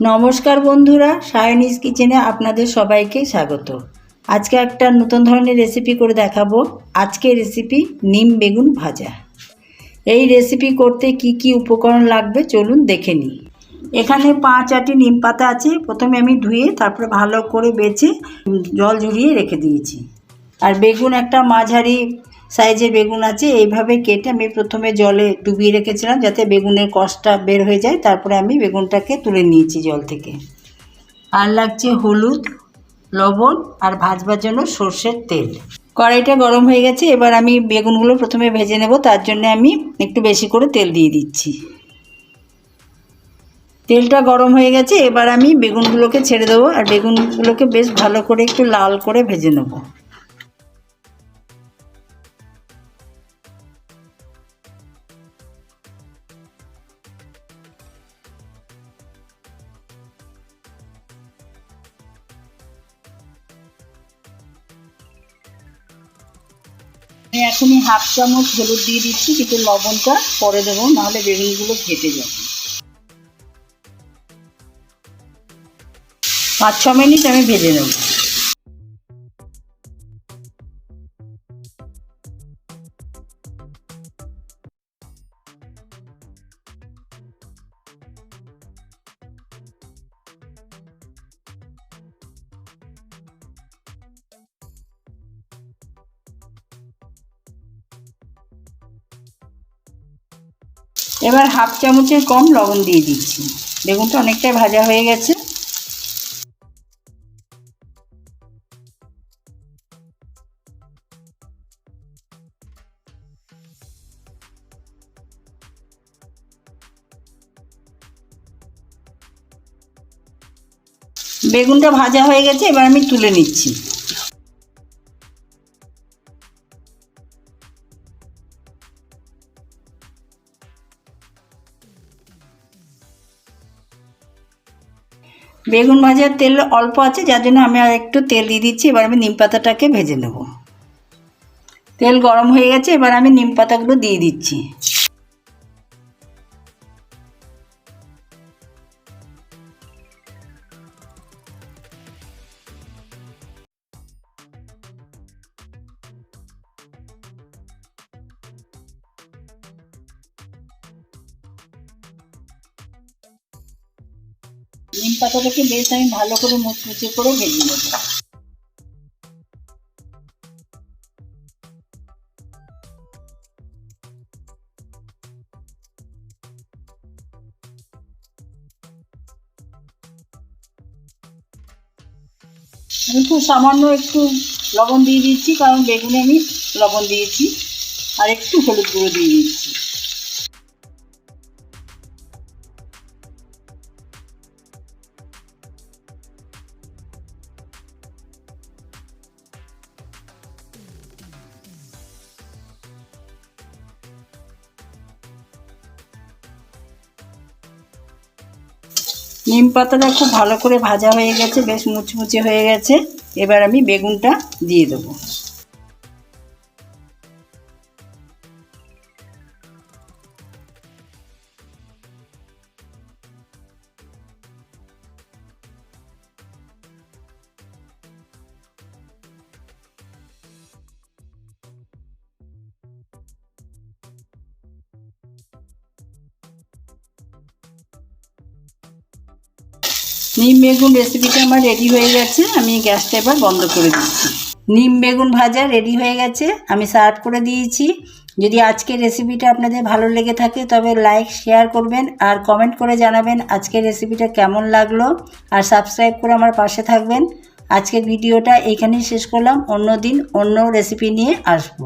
নমস্কার বন্ধুরা সায়নিস কিচেনে আপনাদের সবাইকে স্বাগত। আজকে একটা নতুন ধরনের রেসিপি করে দেখাবো। আজকে রেসিপি নিম বেগুন ভাজা। এই রেসিপি করতে কি কি উপকরণ লাগবে চলুন দেখে নিই। এখানে পাঁচ আটি নিম পাতা আছে। প্রথমে আমি ধুয়ে তারপরে ভালো করে বেছে জল ঝরিয়ে রেখে দিয়েছি। আর বেগুন একটা মাঝারি সাইজের বেগুন আছে, এইভাবে কেটে আমি প্রথমে জলে ডুবিয়ে রেখেছিলাম যাতে বেগুনের কষটা বের হয়ে যায়। তারপরে আমি বেগুনটাকে তুলে নিয়েছি জল থেকে। আর লাগছে হলুদ, লবণ আর ভাজবার জন্য সর্ষের তেল। কড়াইটা গরম হয়ে গেছে, এবার আমি বেগুনগুলো প্রথমে ভেজে নেব, তার জন্য আমি একটু বেশি করে তেল দিয়ে দিচ্ছি। তেলটা গরম হয়ে গেছে, এবার আমি বেগুনগুলোকে ছেড়ে দেবো, আর বেগুনগুলোকে বেশ ভালো করে একটু লাল করে ভেজে নেব। আমি এখনই হাফ চামচ হলুদ দিয়ে দিচ্ছি কিন্তু লবণটা পরে দেবো, নাহলে বেগুনগুলো ফেটে যাবে। পাঁচ ছ মিনিট আমি ভেজে নেব। এবার হাফ চামচের কম লবণ দিয়ে দিচ্ছি। বেগুনটা অনেকটাই ভাজা হয়ে গেছে। বেগুনটা ভাজা হয়ে গেছে, এবার আমি তুলে নিচ্ছি। বেগুন ভাজার তেল অল্প আছে, যার জন্য আমি আর একটু তেল দিয়ে দিচ্ছি। এবার আমি নিম পাতাটাকে ভেজে নেব। তেল গরম হয়ে গেছে, এবার আমি নিম পাতাগুলো দিয়ে দিচ্ছি। নিম পাতাটাকে বেশ আমি ভালো করে মুচমুচে করে ভেজে নেব। আমি খুব সামান্য একটু লবণ দিয়ে দিচ্ছি, কারণ বেগুনে আমি লবণ দিয়েছি, আর একটু হলুদ গুঁড়ো দিয়ে দিচ্ছি। নিম পাতাটা খুব ভালো করে ভাজা হয়ে গেছে, বেশ মুচমুচে হয়ে গেছে। এবার আমি বেগুনটা দিয়ে দেবো। নিম বেগুন রেসিপিটা আমার রেডি হয়ে গেছে, আমি গ্যাসটা এবার বন্ধ করে দিচ্ছি। নিম বেগুন ভাজা রেডি হয়ে গেছে, আমি সার্ভ করে দিয়েছি। যদি আজকের রেসিপিটা আপনাদের ভালো লেগে থাকে, তবে লাইক শেয়ার করবেন আর কমেন্ট করে জানাবেন আজকের রেসিপিটা কেমন লাগল। আর সাবস্ক্রাইব করে আমার পাশে থাকবেন। আজকের ভিডিওটা এইখানেই শেষ করলাম। অন্য দিন অন্য রেসিপি নিয়ে আসব।